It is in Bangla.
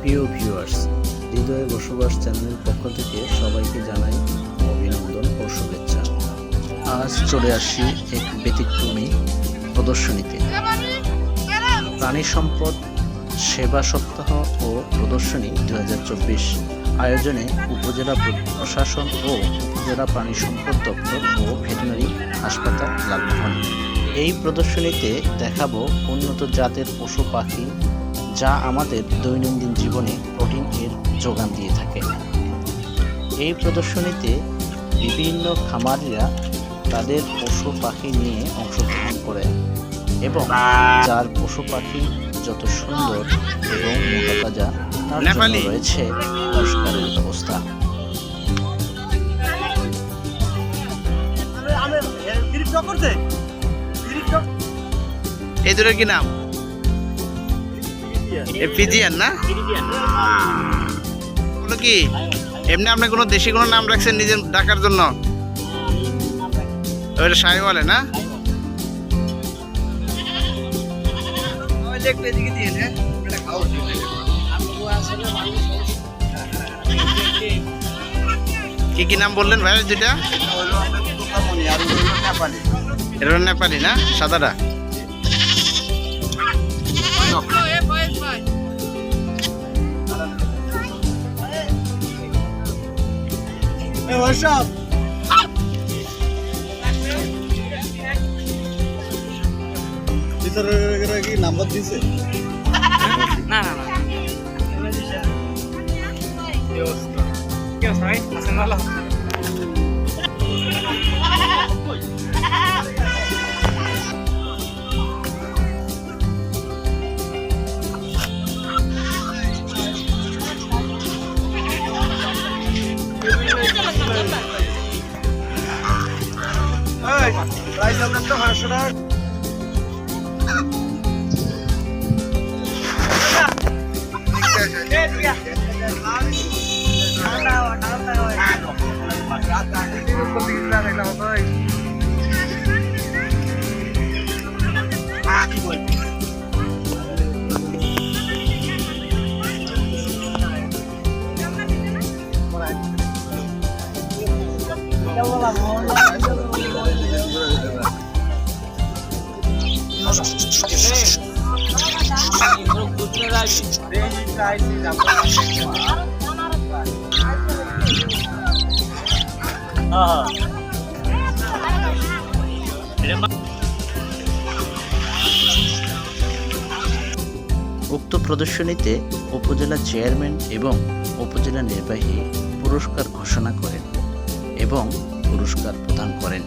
প্রিয় ভিউয়ার্স হৃদয়ে বসবাস চ্যানেলের পক্ষ থেকে সবাইকে জানাই অভিনন্দন ও শুভেচ্ছা। আজ চলে আসি এক ব্যতিক্রমী প্রদর্শনীতে। প্রাণী সম্পদ, সেবা সপ্তাহ ও প্রদর্শনী দুই হাজার চব্বিশ আয়োজনে উপজেলা প্রশাসন ও উপজেলা প্রাণী সম্পদ দপ্তর ও ভেটেরিনারি হাসপাতাল লালমোহন। এই প্রদর্শনীতে দেখাবো উন্নত জাতের পশু পাখি যা আমাদের দৈনন্দিন জীবনে প্রোটিন এর যোগান দিয়ে থাকে। এই প্রদর্শনীতে বিভিন্ন খামারিরা তাদের পশু পাখি নিয়ে অংশগ্রহণ করে এবং যার পশু পাখি যত সুন্দর এবং মোটা তাজা তার জন্য রয়েছে পুরস্কারের ব্যবস্থা। এই দুটোর কি নাম? ফিজিয়ান না? ওগুলো কি এমনি আপনি কোনো দেশি কোনো নাম রাখছেন নিজের ডাকার জন্য? ওইটা বলে না। কি কি নাম বললেন ভাই যেটা? এটা নেপালি। না? সাদাটা? কি নাম্বার দিছে না না না কি অবস্থা ভাই আছেন ভালো প্রাইস আপনার তো পাঁচশো টাকা উক্ত প্রদর্শনীতে উপজেলা চেয়ারম্যান এবং উপজেলা নির্বাহী পুরস্কার ঘোষণা করেন এবং পুরস্কার প্রদান করেন।